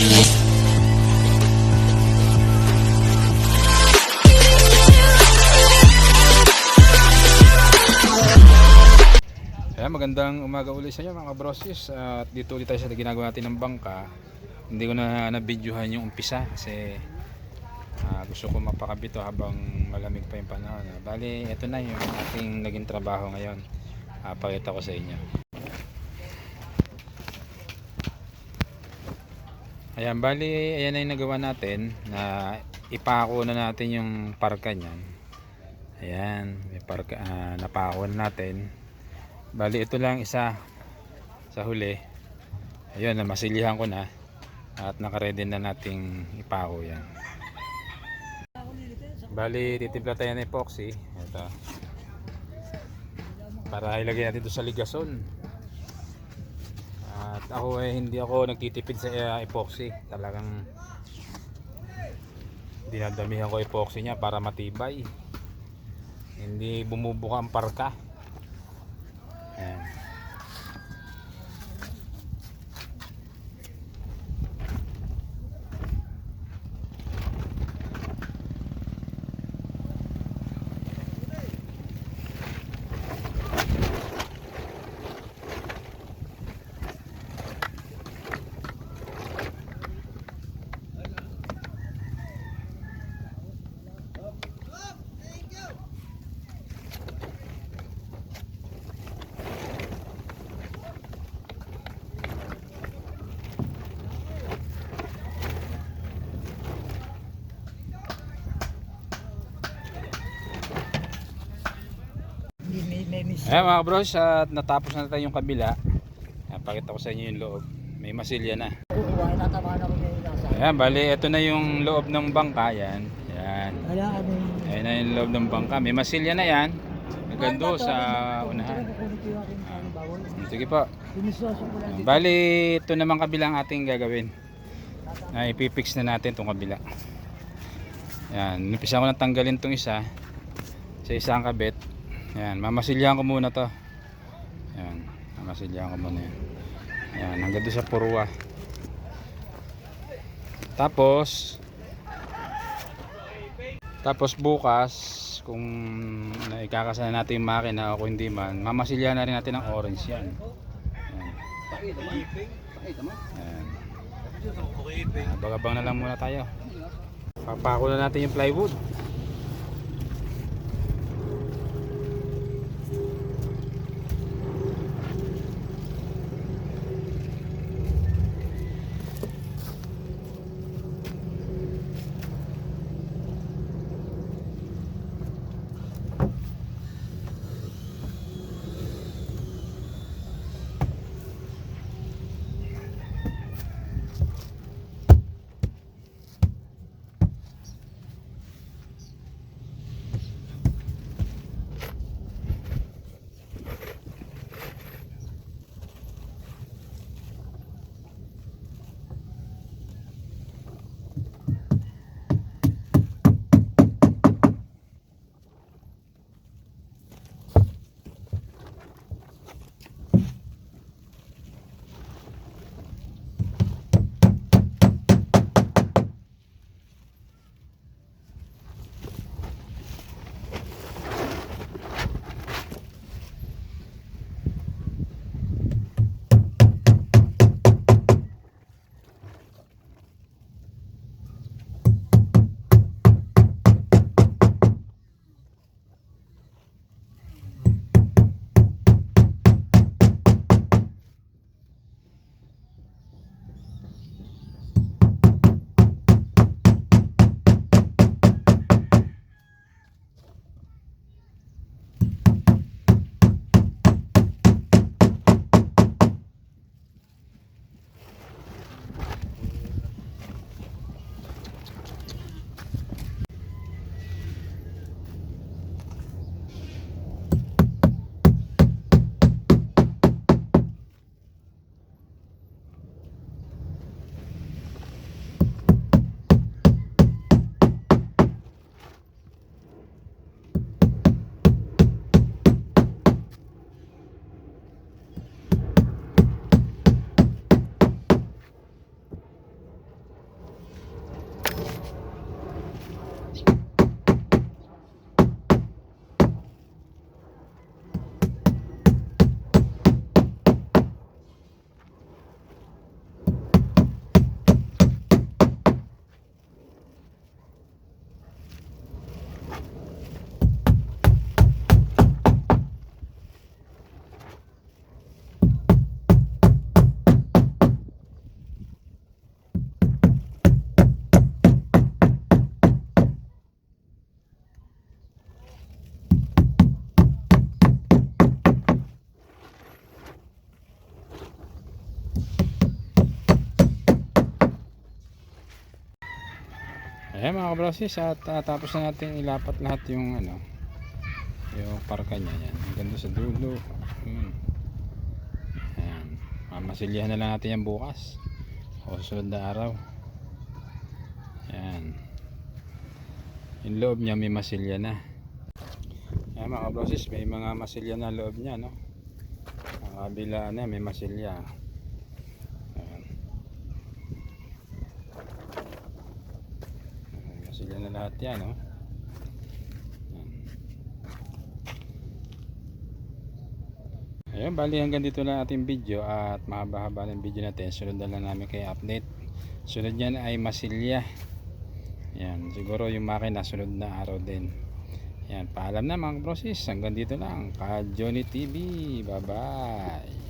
Kaya magandang umaga ulit sa inyo mga brosis at dito ulit tayo sa ginagawa natin ng bangka. Hindi ko na na-videohan yung umpisa kasi ah, gusto ko mapakabito habang malamig pa yung panahon. Ah. bali ito na yung ating naging trabaho ngayon. Ah, pakita ko sa inyo ayan bali ayan na yung nagawa natin na ipako na natin yung parka nyan ayan may parka, ah, napako na natin Bali ito lang isa sa huli. Ayun, namasilihan ko na at nakaredy na nating ipako yan. Bali, titimpla tayo ng epoxy. Ito. Para ilagay natin ito sa ligason. At ako eh, hindi ako nagtitipid sa uh, epoxy. Talagang dinadamihan ko epoxy niya para matibay. Hindi bumubuka ang parka. Ayan. Miss. Ayan mga bros, at natapos na tayo yung kabila. Ayan, pakita ko sa inyo yung loob. May masilya na. Ayan, bali, ito na yung loob ng bangka. Yan. Yan. Kaya ano. Ayan na yung loob ng bangka. May masilya na yan. Magando sa unahan. Ano, bawal. Sige po. Bali, ito naman kabilang ating gagawin. Na ipipix na natin itong kabila. Yan, umpisa ko na tanggalin itong isa. Sa isang kabit. Yan, mamasilyahan ko muna to. Yan, mamasilyahan ko muna yan. Yan, hanggang doon sa purwa. Tapos, tapos bukas, kung ikakasana natin yung makina o kung hindi man, mamasilyahan na rin natin ng orange yan. Yan. Ayan. Ah, Bagabang na lang muna tayo. Papako na natin yung plywood. Ayan mga kabrosis at ah, tapos na natin ilapat lahat yung ano yung parka niya yan. Doon sa dulo. Hmm. Ayan. Mamasilyahan na lang natin yan bukas. O susunod na araw. Ayan. Yung loob niya may masilya na. Ayan mga kabrosis may mga masilya na loob niya no. Ang kabila na may masilya. Ayan. Masilya na lahat yan no. Ayun, bali hanggang dito lang ating video at mahaba-haba ng video natin. Sunod na lang namin kay update. Sunod yan ay masilya. Yan, siguro yung makina sunod na araw din. Yan, paalam na mga process. Hanggang dito lang. Ka Johnny TV. Bye-bye.